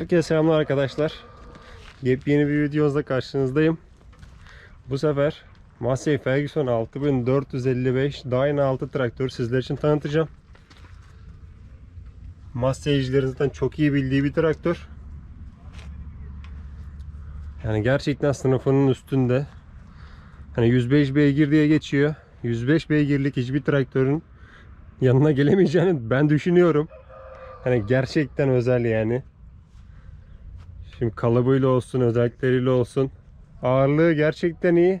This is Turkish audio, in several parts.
Herkese selamlar arkadaşlar. Yepyeni bir videomuzda karşınızdayım. Bu sefer Massey Ferguson 6455 Dyna 6 traktörü sizler için tanıtacağım. Massey'cilerin zaten çok iyi bildiği bir traktör. Yani gerçekten sınıfının üstünde. Hani 105 beygir diye geçiyor. 105 beygirlik hiçbir traktörün yanına gelemeyeceğini ben düşünüyorum. Hani gerçekten özel yani. Şimdi kalıbıyla olsun, özellikleriyle olsun. Ağırlığı gerçekten iyi.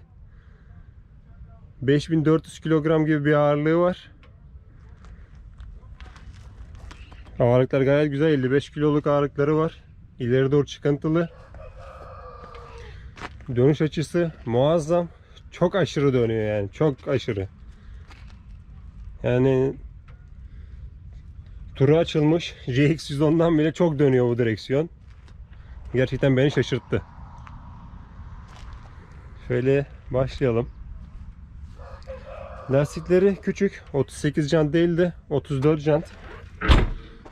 5400 kilogram gibi bir ağırlığı var. Ağırlıklar gayet güzel. 55 kiloluk ağırlıkları var. İleri doğru çıkıntılı. Dönüş açısı muazzam. Çok aşırı dönüyor yani. Çok aşırı. Yani turu açılmış. GX110'dan bile çok dönüyor bu direksiyon. Gerçekten beni şaşırttı. Şöyle başlayalım. Lastikleri küçük. 38 jant değil de 34 jant.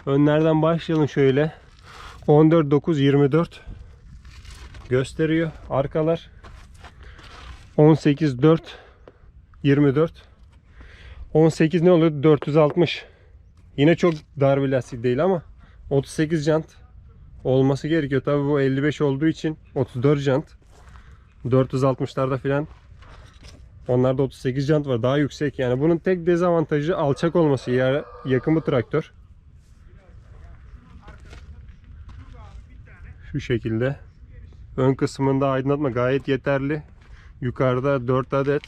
Önlerden başlayalım şöyle. 14 9 24 gösteriyor. Arkalar 18 4 24 18 ne oluyor? 460. Yine çok dar bir lastik değil ama 38 jant olması gerekiyor. Tabi bu 55 olduğu için 34 jant. 460'larda filan onlarda 38 jant var. Daha yüksek yani. Bunun tek dezavantajı alçak olması. Yer yakımı traktör. Şu şekilde. Ön kısmında aydınlatma gayet yeterli. Yukarıda 4 adet.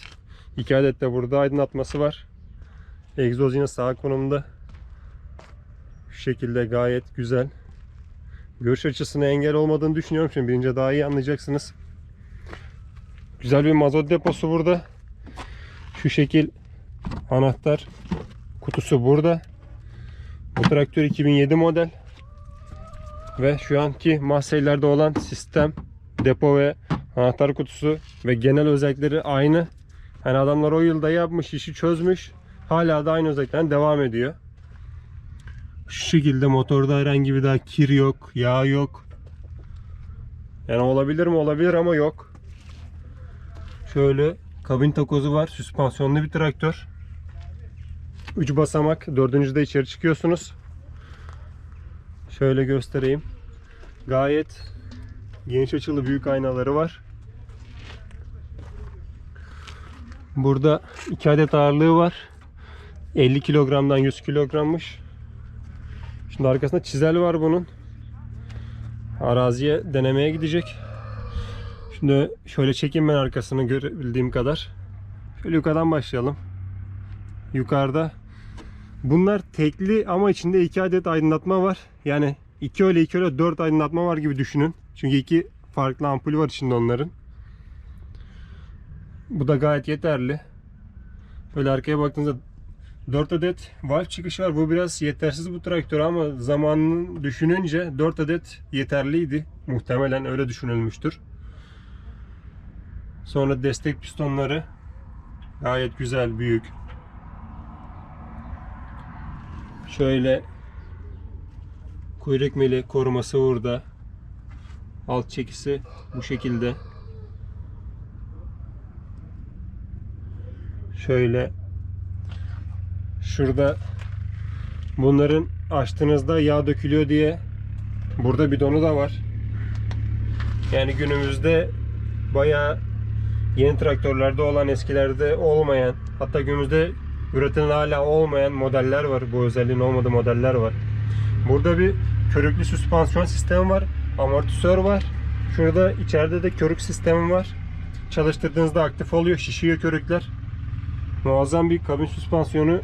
2 adet de burada aydınlatması var. Egzoz yine sağ konumda. Şu şekilde gayet güzel. Görüş açısına engel olmadığını düşünüyorum. Şimdi birinci daha iyi anlayacaksınız. Güzel bir mazot deposu burada. Şu şekil anahtar kutusu burada. Bu traktör 2007 model. Ve şu anki Massey'lerde olan sistem, depo ve anahtar kutusu ve genel özellikleri aynı. Yani adamlar o yılda yapmış, işi çözmüş. Hala da aynı özelliklerden devam ediyor. Şu şekilde motorda herhangi bir daha kir yok, yağ yok. Yani olabilir mi? Olabilir ama yok. Şöyle kabin takozu var. Süspansiyonlu bir traktör. 3 basamak. Dördüncüde içeri çıkıyorsunuz. Şöyle göstereyim. Gayet geniş açılı büyük aynaları var. Burada 2 adet ağırlığı var. 50 kilogramdan 100 kilogrammış. Şimdi arkasında çizel var bunun. Araziye denemeye gidecek. Şimdi şöyle çekeyim ben arkasını görebildiğim kadar. Şöyle yukarıdan başlayalım. Yukarıda bunlar tekli ama içinde iki adet aydınlatma var. Yani iki öyle iki öyle dört aydınlatma var gibi düşünün. Çünkü iki farklı ampul var içinde onların. Bu da gayet yeterli. Böyle arkaya baktığınızda 4 adet valve çıkışı var. Bu biraz yetersiz bu traktör ama zamanını düşününce 4 adet yeterliydi. Muhtemelen öyle düşünülmüştür. Sonra destek pistonları gayet güzel, büyük. Şöyle kuyruk mili koruması burada. Alt çekisi bu şekilde. Şöyle Şurada bunların açtığınızda yağ dökülüyor diye burada bidonu da var. Yani günümüzde bayağı yeni traktörlerde olan eskilerde olmayan hatta günümüzde üretilen hala olmayan modeller var. Bu özelliğin olmadığı modeller var. Burada bir körüklü süspansiyon sistemi var. Amortisör var. Şurada içeride de körük sistemi var. Çalıştırdığınızda aktif oluyor. Şişiyor körükler. Muazzam bir kabin süspansiyonu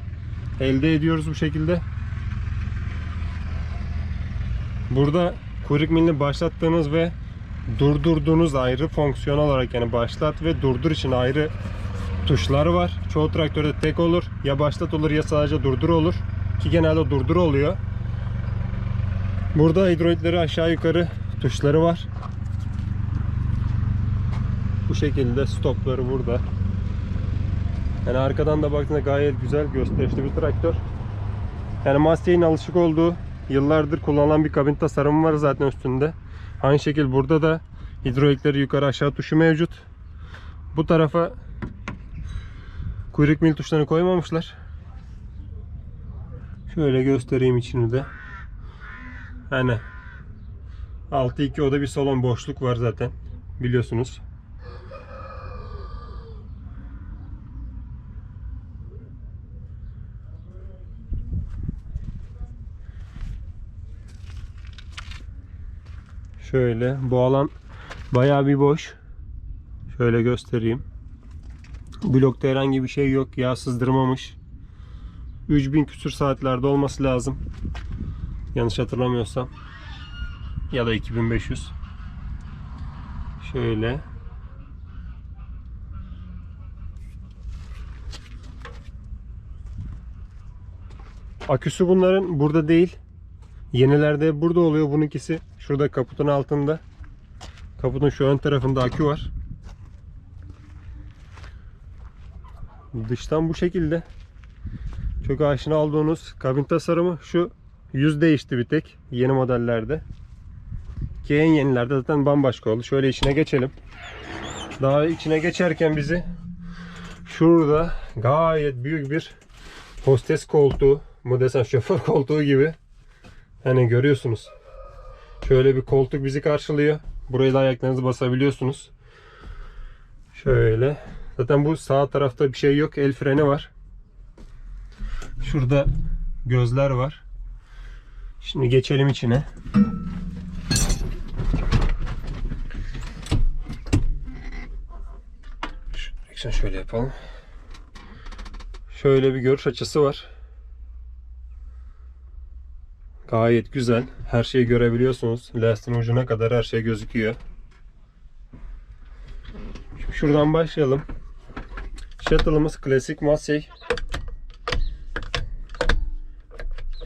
elde ediyoruz bu şekilde. Burada kuyruk milini başlattığınız ve durdurduğunuz ayrı fonksiyon olarak yani başlat ve durdur için ayrı tuşlar var. Çoğu traktörde tek olur. Ya başlat olur ya sadece durdur olur. Ki genelde durdur oluyor. Burada hidrolikleri aşağı yukarı tuşları var. Bu şekilde stopları burada. Yani arkadan da baktığında gayet güzel gösterişli bir traktör. Yani Massey'in alışık olduğu yıllardır kullanılan bir kabin tasarımı var zaten üstünde. Aynı şekilde burada da hidrolikleri yukarı aşağı tuşu mevcut. Bu tarafa kuyruk mil tuşlarını koymamışlar. Şöyle göstereyim içini de. Hani 6-2 oda bir salon boşluk var zaten. Biliyorsunuz. Şöyle bu alan bayağı bir boş. Şöyle göstereyim. Blokta herhangi bir şey yok. Yağ sızdırmamış. 3000 küsür saatlerde olması lazım. Yanlış hatırlamıyorsam. Ya da 2500. Şöyle. Aküsü bunların burada değil. Yenilerde burada oluyor. Bununkisi şurada kaputun altında. Kaputun şu ön tarafında akü var. Dıştan bu şekilde. Çok aşina olduğunuz kabin tasarımı şu yüz değişti bir tek yeni modellerde. Ki en yenilerde zaten bambaşka oldu. Şöyle içine geçelim. Daha içine geçerken bizi şurada gayet büyük bir hostes koltuğu, mu desem şoför koltuğu gibi hani görüyorsunuz. Şöyle bir koltuk bizi karşılıyor. Buraya da ayaklarınızı basabiliyorsunuz. Şöyle. Zaten bu sağ tarafta bir şey yok. El freni var. Şurada gözler var. Şimdi geçelim içine. Şu şöyle yapalım. Şöyle bir görüş açısı var. Gayet güzel. Her şeyi görebiliyorsunuz. Lastiğin ucuna kadar her şey gözüküyor. Şimdi şuradan başlayalım. Shuttle'ımız klasik Massey.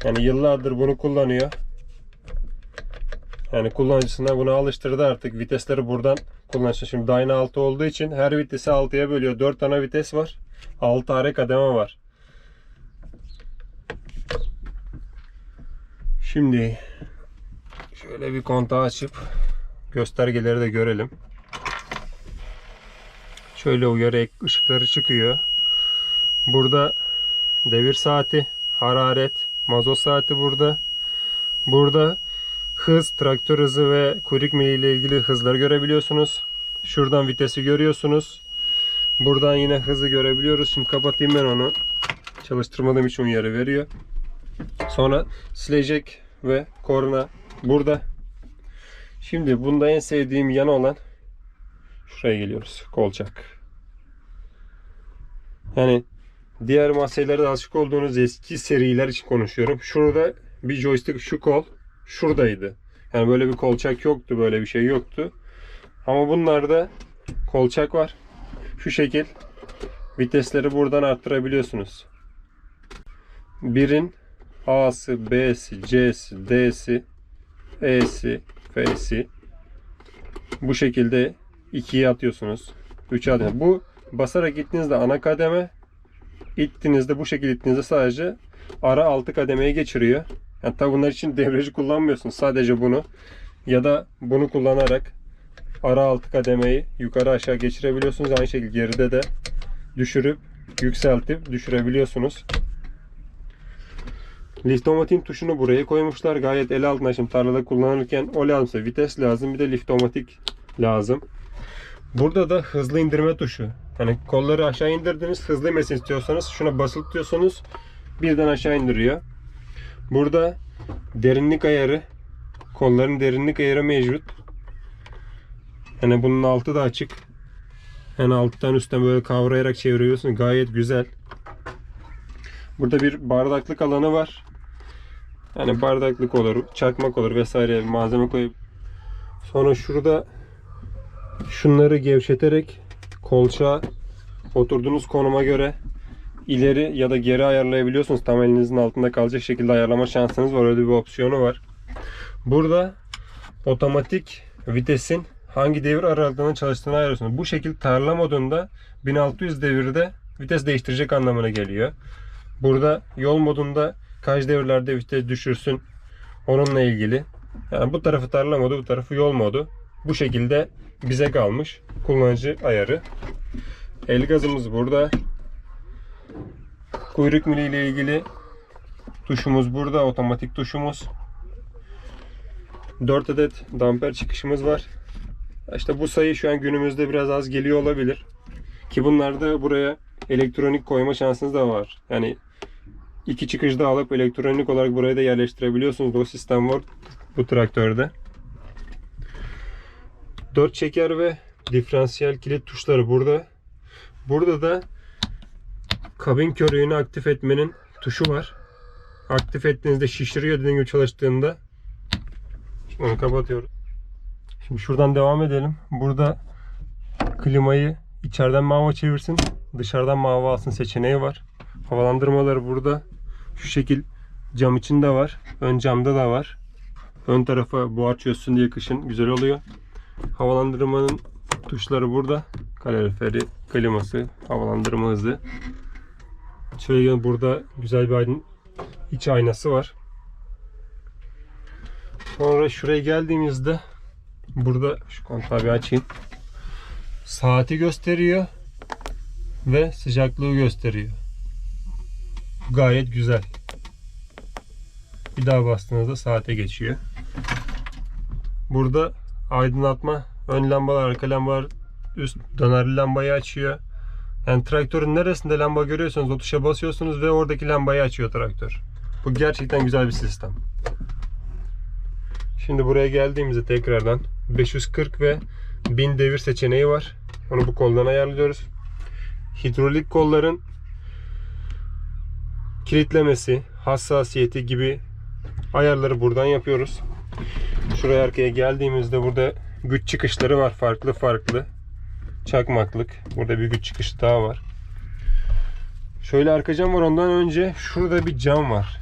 Yani yıllardır bunu kullanıyor. Yani kullanıcısına bunu alıştırdı artık. Vitesleri buradan kullanıyor. Şimdi Dyna 6 olduğu için her vitesi 6'ya bölüyor. 4 tane vites var. 6 tane kademe var. Şimdi şöyle bir kontağı açıp göstergeleri de görelim. Şöyle uyarı ışıkları çıkıyor. Burada devir saati, hararet, mazot saati burada. Burada hız, traktör hızı ve kuyruk mili ile ilgili hızları görebiliyorsunuz. Şuradan vitesi görüyorsunuz. Buradan yine hızı görebiliyoruz. Şimdi kapatayım ben onu. Çalıştırmadığım için uyarı veriyor. Sonra silecek ve korna burada. Şimdi bunda en sevdiğim yanı olan şuraya geliyoruz. Kolçak. Yani diğer masaylara da alışık olduğunuz eski seriler için konuşuyorum. Şurada bir joystick şu kol şuradaydı. Yani böyle bir kolçak yoktu. Böyle bir şey yoktu. Ama bunlarda kolçak var. Şu şekil vitesleri buradan arttırabiliyorsunuz. Birin A'sı, B'si, C'si, D'si, E'si, F'si bu şekilde 2'ye atıyorsunuz. 3'e atıyorsunuz. Bu basarak gittiğinizde ana kademe ittiğinizde bu şekilde ittiğinizde sadece ara altı kademeye geçiriyor. Yani tabi bunlar için devreci kullanmıyorsunuz. Sadece bunu ya da bunu kullanarak ara altı kademeyi yukarı aşağı geçirebiliyorsunuz. Aynı şekilde geride de düşürüp yükseltip düşürebiliyorsunuz. Liftomatik tuşunu buraya koymuşlar. Gayet el altına şimdi tarlada kullanırken o lazımsa vites lazım bir de liftomatik lazım. Burada da hızlı indirme tuşu. Hani kolları aşağı indirdiniz hızlı inmesini istiyorsanız şuna basılı tutuyorsunuz birden aşağı indiriyor. Burada derinlik ayarı kolların derinlik ayarı mevcut. Hani bunun altı da açık. Yani alttan üstten böyle kavrayarak çeviriyorsun. Gayet güzel. Burada bir bardaklık alanı var. Yani bardaklık olur, çakmak olur vesaire malzeme koyup sonra şurada şunları gevşeterek kolçağa oturduğunuz konuma göre ileri ya da geri ayarlayabiliyorsunuz. Tam elinizin altında kalacak şekilde ayarlama şansınız var. Öyle bir opsiyonu var. Burada otomatik vitesin hangi devir aralığında çalıştığını ayarlıyorsunuz. Bu şekilde tarla modunda 1600 devirde vites değiştirecek anlamına geliyor. Burada yol modunda kaç devirlerde vites düşürsün Onunla ilgili. Yani bu tarafı tarla modu, bu tarafı yol modu. Bu şekilde bize kalmış. Kullanıcı ayarı. El gazımız burada. Kuyruk mili ile ilgili tuşumuz burada. Otomatik tuşumuz. 4 adet damper çıkışımız var. İşte bu sayı şu an günümüzde biraz az geliyor olabilir. Ki bunlarda buraya elektronik koyma şansınız da var. Yani iki çıkış da alıp elektronik olarak buraya da yerleştirebiliyorsunuz. O sistem var bu traktörde. 4 çeker ve diferansiyel kilit tuşları burada. Burada da kabin körüğünü aktif etmenin tuşu var. Aktif ettiğinizde şişiriyor dediğim gibi çalıştığında. Şimdi onu kapatıyoruz. Şimdi şuradan devam edelim. Burada klimayı içeriden mava çevirsin, dışarıdan mava alsın seçeneği var. Havalandırmaları burada. Şu şekil cam içinde var. Ön camda da var. Ön tarafa buhar çözsün diye kışın güzel oluyor. Havalandırmanın tuşları burada. Kaloriferi, kliması, havalandırma hızı. Şöyle burada güzel bir aydın iç aynası var. Sonra şuraya geldiğimizde burada şu kontağı bir açayım. Saati gösteriyor ve sıcaklığı gösteriyor. Gayet güzel. Bir daha bastığınızda saate geçiyor. Burada aydınlatma, ön lambalar, arka lambalar, üst dönerli lambayı açıyor. Yani traktörün neresinde lamba görüyorsanız o tuşa basıyorsunuz ve oradaki lambayı açıyor traktör. Bu gerçekten güzel bir sistem. Şimdi buraya geldiğimizde tekrardan 540 ve 1000 devir seçeneği var. Onu bu koldan ayarlıyoruz. Hidrolik kolların kilitlemesi, hassasiyeti gibi ayarları buradan yapıyoruz. Şuraya arkaya geldiğimizde burada güç çıkışları var farklı farklı. Çakmaklık. Burada bir güç çıkışı daha var. Şöyle arka cam var ondan önce şurada bir cam var.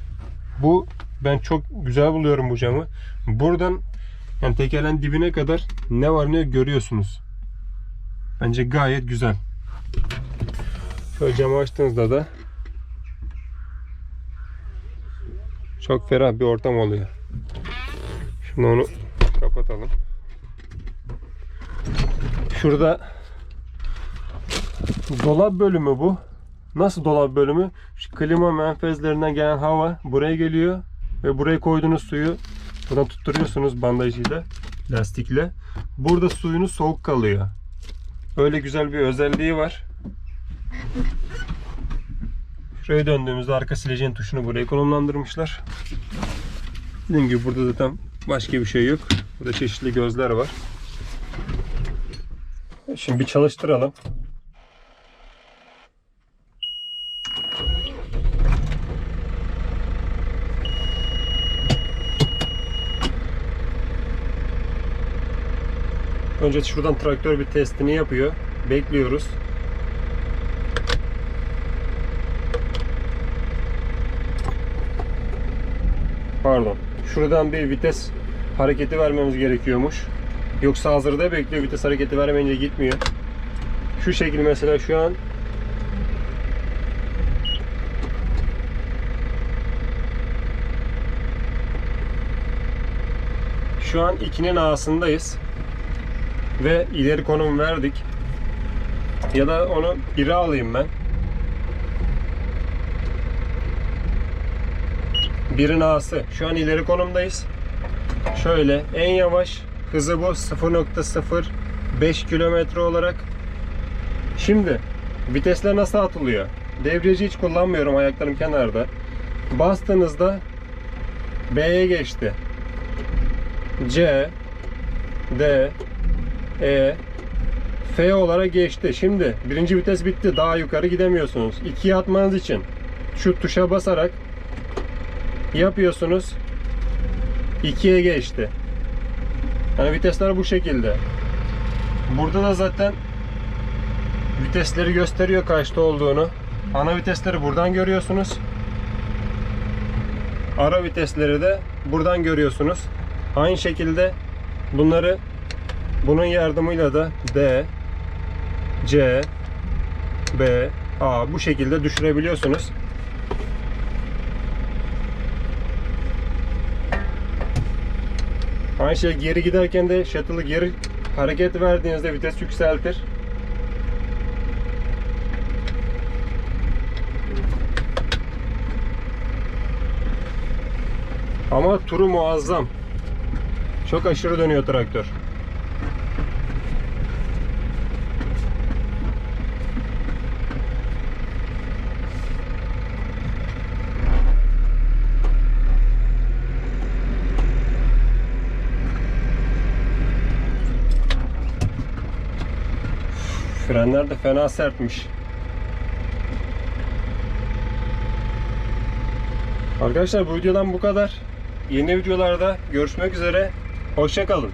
Bu ben çok güzel buluyorum bu camı. Buradan yani tekerleğin dibine kadar ne var ne görüyorsunuz. Bence gayet güzel. Şöyle camı açtığınızda da çok ferah bir ortam oluyor. Şimdi onu kapatalım. Şurada dolap bölümü bu. Nasıl dolap bölümü? Şu klima menfezlerinden gelen hava buraya geliyor ve buraya koyduğunuz suyu buradan tutturuyorsunuz bandajıyla, lastikle. Burada suyunuz soğuk kalıyor. Öyle güzel bir özelliği var. Şuraya döndüğümüzde arka sileceğin tuşunu buraya konumlandırmışlar. Dediğim gibi burada zaten başka bir şey yok. Burada çeşitli gözler var. Şimdi bir çalıştıralım. Önce şuradan traktör bir testini yapıyor. Bekliyoruz. Pardon. Şuradan bir vites hareketi vermemiz gerekiyormuş. Yoksa hazırda bekliyor. Vites hareketi vermeyince gitmiyor. Şu şekil mesela şu an Şu an 2'nin A'sındayız. Ve ileri konum verdik. Ya da onu 1'e alayım ben. Birin A'sı. Şu an ileri konumdayız. Şöyle en yavaş hızı bu 0.05 kilometre olarak. Şimdi vitesler nasıl atılıyor? Devreci hiç kullanmıyorum ayaklarım kenarda. Bastığınızda B'ye geçti. C D E F olarak geçti. Şimdi birinci vites bitti. Daha yukarı gidemiyorsunuz. İkiye atmanız için şu tuşa basarak yapıyorsunuz. 2'ye geçti. Yani vitesler bu şekilde. Burada da zaten vitesleri gösteriyor kaçta olduğunu. Ana vitesleri buradan görüyorsunuz. Ara vitesleri de buradan görüyorsunuz. Aynı şekilde bunları bunun yardımıyla da D, C, B, A bu şekilde düşürebiliyorsunuz. Aynı şey geri giderken de shuttle'ı geri hareket verdiğinizde vites yükseltir. Ama turu muazzam. Çok aşırı dönüyor traktör. Frenler de fena sertmiş. Arkadaşlar bu videodan bu kadar. Yeni videolarda görüşmek üzere. Hoşçakalın.